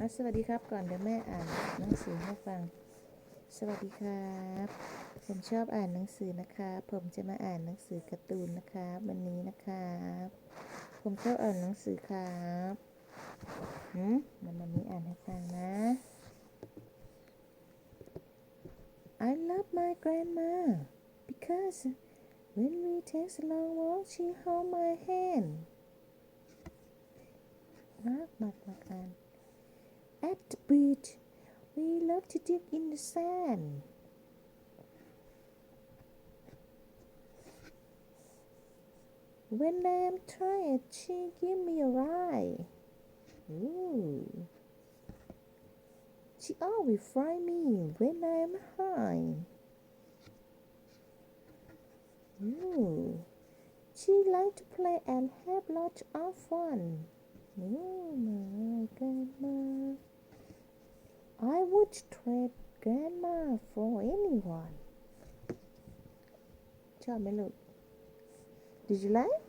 อะสวัสดีครับก่อนเดี๋ยวแม่อ่านหนังสือให้ฟัง สวัสดีครับ ผมชอบอ่านหนังสือนะครับ ผมจะมาอ่านหนังสือการ์ตูนนะครับวันนี้นะครับ ผมชอบอ่านหนังสือครับหืมมันมันนี้อ่านให้ฟังนะ I love my grandma because when we take a long walk she hold my hand มากมากมากอ่าน At the beach we love to dig in the sand When I'm tired she give me a ride Ooh. She always fry me when I'm high. Ooh. She like to play and have lots of fun. Oh my grandma. I would trade grandma for anyone. Tell look. Did you like?